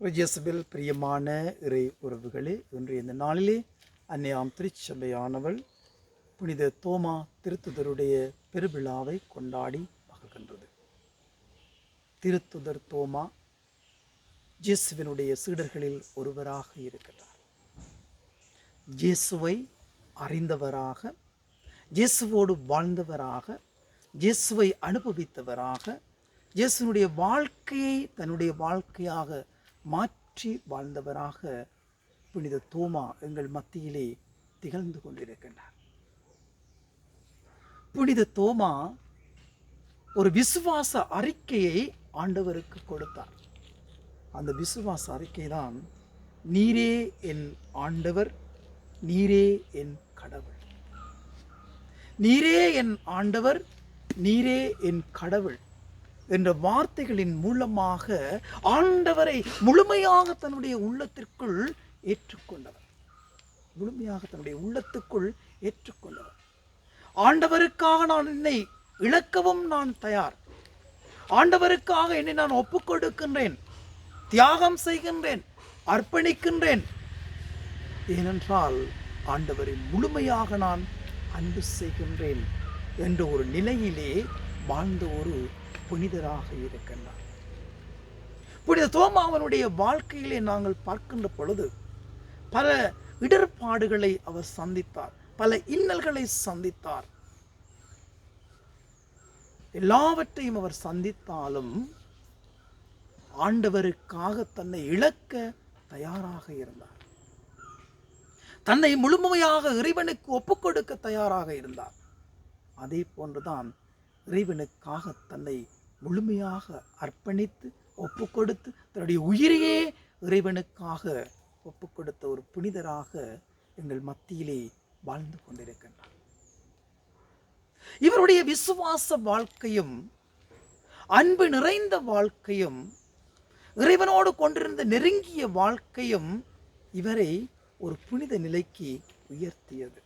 இயேசுவில் பிரியமான இறை உறவுகளே இன்று இந்த நாளிலே அன்னையாம் திருச்சபையானவள் புனித தோமா திருத்துதருடைய பெருவிழாவை கொண்டாடி மகிழ்கின்றது. திருத்துதர் தோமா ஜேசுவினுடைய சீடர்களில் ஒருவராக இருக்கிறார் ஜேசுவை அறிந்தவராக ஜேசுவோடு வாழ்ந்தவராக ஜேசுவை அனுபவித்தவராக ஜேசுனுடைய வாழ்க்கையை தன்னுடைய வாழ்க்கையாக மாற்றி வாழ்ந்தவராக புனித தோமா எங்கள் மத்தியிலே திகழ்ந்து கொண்டிருக்கின்றார். புனித தோமா ஒரு விசுவாச அறிக்கையை ஆண்டவருக்கு கொடுத்தார். அந்த விசுவாச அறிக்கை தான் நீரே என் ஆண்டவர் நீரே என் கடவுள். நீரே என் ஆண்டவர் நீரே என் கடவுள். என்ற வார்த்தைகளின் மூலமாக ஆண்டவரை முழுமையாக தன்னுடைய உள்ளத்திற்குள் ஏற்றுக்கொண்டவர். முழுமையாக தன்னுடைய உள்ளத்துக்குள் ஏற்றுக்கொண்டவர். ஆண்டவருக்காக நான் என்னை இழக்கவும் நான் தயார். ஆண்டவருக்காக என்னை நான் ஒப்புக்கொடுக்கின்றேன். தியாகம் செய்கின்றேன். அர்ப்பணிக்கின்றேன். ஏனென்றால் ஆண்டவரை முழுமையாக நான் அன்பு செய்கின்றேன் என்ற ஒரு நிலையிலே வாழ்ந்த ஒரு புனிதராக இருக்கின்றார். புனித தோமாவனுடைய வாழ்க்கையிலே நாங்கள் பார்க்கின்ற பொழுது பல இடர்பாடுகளை அவர் சந்தித்தார் பல இன்னல்களை சந்தித்தார். எல்லாவற்றையும் அவர் சந்தித்தாலும் ஆண்டவருக்காக தன்னை இழக்க தயாராக இருந்தார். தன்னை முழுமையாக இறைவனுக்கு ஒப்புக்கொடுக்க தயாராக இருந்தார். அதே போன்றுதான் இறைவனுக்காக தன்னை முழுமையாக அர்ப்பணித்து ஒப்புக்கொடுத்து தன்னுடைய உயிரையே இறைவனுக்காக ஒப்புக்கொடுத்த ஒரு புனிதராக எங்கள் மத்தியிலே வாழ்ந்து கொண்டிருக்கின்றார். இவருடைய விசுவாச வாழ்க்கையும் அன்பு நிறைந்த வாழ்க்கையும் இறைவனோடு கொண்டிருந்த நெருங்கிய வாழ்க்கையும் இவரை ஒரு புனித நிலைக்கு உயர்த்தியது.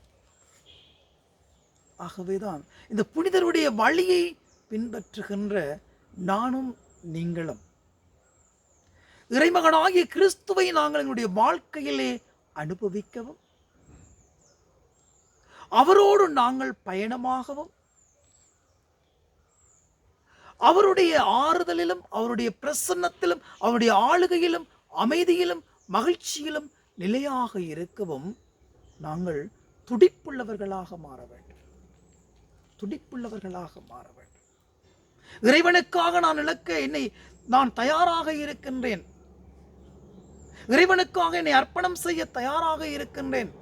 ஆகவேதான் இந்த புனிதருடைய வழியை பின்பற்றுகின்ற நானும் நீங்களும். இறைமகனாகிய கிறிஸ்துவை நாங்கள் எங்களுடைய வாழ்க்கையிலே அனுபவிக்கவும் அவரோடு நாங்கள் பயணமாகவும் அவருடைய ஆறுதலிலும் அவருடைய பிரசன்னத்திலும் அவருடைய ஆளுகையிலும் அமைதியிலும் மகிழ்ச்சியிலும் நிலையாக இருக்கவும் நாங்கள் துடிப்புள்ளவர்களாக மாற வேண்டும். துடிப்புள்ளவர்களாக மாற வேண்டும். இறைவனுக்காக நான் இழக்க என்னை நான் தயாராக இருக்கின்றேன். இறைவனுக்காக என்னை அர்ப்பணம் செய்ய தயாராக இருக்கின்றேன்.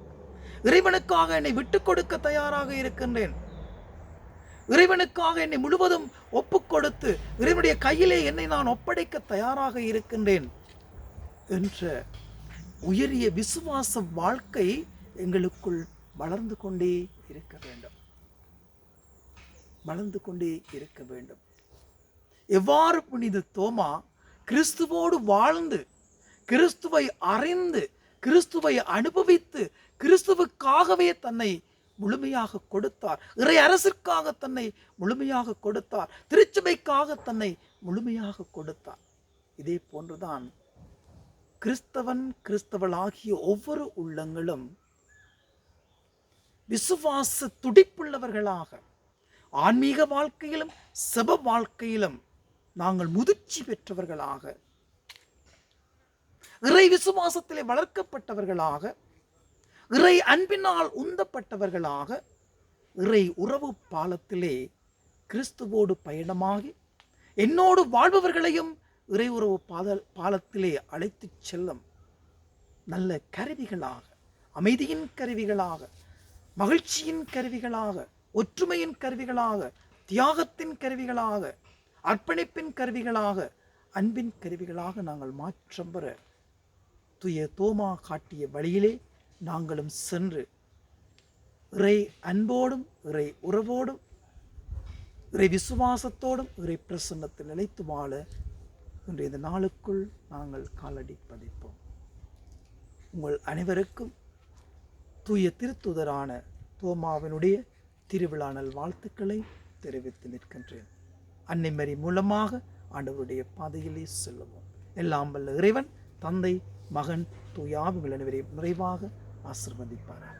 இறைவனுக்காக என்னை விட்டுக் கொடுக்க தயாராக இருக்கின்றேன். இறைவனுக்காக என்னை முழுவதும் ஒப்புக் கொடுத்து இறைவனுடைய கையிலே என்னை நான் ஒப்படைக்க தயாராக இருக்கின்றேன் என்ற உயரிய விசுவாச வாழ்க்கை எங்களுக்குள் வளர்ந்து கொண்டே இருக்க வேண்டும். வளர்ந்து கொண்டே இருக்க வேண்டும். எவ்வாறு புனித தோமா கிறிஸ்துவோடு வாழ்ந்து கிறிஸ்துவை அறிந்து கிறிஸ்துவை அனுபவித்து கிறிஸ்துவுக்காகவே தன்னை முழுமையாக கொடுத்தார். இறை அரசிற்காக தன்னை முழுமையாக கொடுத்தார். திருச்சபைக்காக தன்னை முழுமையாக கொடுத்தார். இதே போன்றுதான் கிறிஸ்தவன் கிறிஸ்தவளாகிய ஒவ்வொரு உள்ளங்களும் விசுவாச துடிப்புள்ளவர்களாக ஆன்மீக வாழ்க்கையிலும் செப வாழ்க்கையிலும் நாங்கள் முதிர்ச்சி பெற்றவர்களாக இறை விசுவாசத்திலே வளர்க்கப்பட்டவர்களாக இறை அன்பினால் உந்தப்பட்டவர்களாக இறை உறவு பாலத்திலே கிறிஸ்துவோடு பயணமாகி என்னோடு வாழ்பவர்களையும் இறை உறவு பாத பாலத்திலே அழைத்துச் செல்லும் நல்ல கருவிகளாக அமைதியின் கருவிகளாக மகிழ்ச்சியின் கருவிகளாக ஒற்றுமையின் கருவிகளாக தியாகத்தின் கருவிகளாக அர்ப்பணிப்பின் கருவிகளாக அன்பின் கருவிகளாக நாங்கள் மாற்றம் பெற துய தோமா காட்டிய வழியிலே நாங்களும் சென்று இறை அன்போடும் இறை உறவோடும் இறை விசுவாசத்தோடும் இறை பிரசன்னத்தில் நிலைத்து வாழ இன்றைய இந்த நாளுக்குள் நாங்கள் காலடி பதிப்போம். உங்கள் அனைவருக்கும் தூய திருத்துதரான தோமாவினுடைய திருவிழா நல் வாழ்த்துக்களை தெரிவித்து நிற்கின்றேன். அன்னை மரி மூலமாக ஆண்டவருடைய பாதையிலே செல்லுவோம். எல்லாம் வல்ல இறைவன் தந்தை மகன் தூயாவுங்கள் அனைவரையும் நிறைவாக ஆசிர்வதிப்பார்கள்